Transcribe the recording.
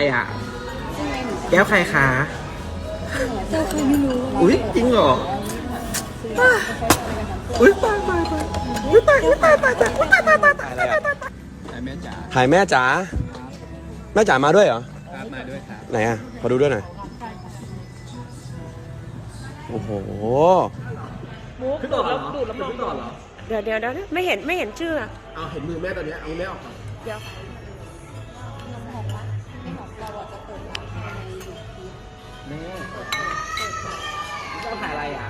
รอะแก้วใครคะเจ้าใครไม่รู้อุ้ยจริงเหรออะอุ้ยตายตายตายอุ้ยตายอุ้ยตายตายตายอุ้ยตายตายตายตายตายตายตายถ่ายแม่จ๋าถ่ายแม่จ๋าแม่จ๋ามาด้วยเหรอครับมาด้วยครับไหนอะขอดูด้วยหน่อยโอ้โหขึ้นต่อแล้วดูดแล้วขึ้นต่อเหรอเดี๋ยวเดี๋ยวเดี๋ยวไม่เห็นไม่เห็นชื่ออะเอาเห็นมือแม่ตอนเนี้ยเอาแม่ออกก่อนเดี๋ยว นี่ต้องถ่ายอะไรอะ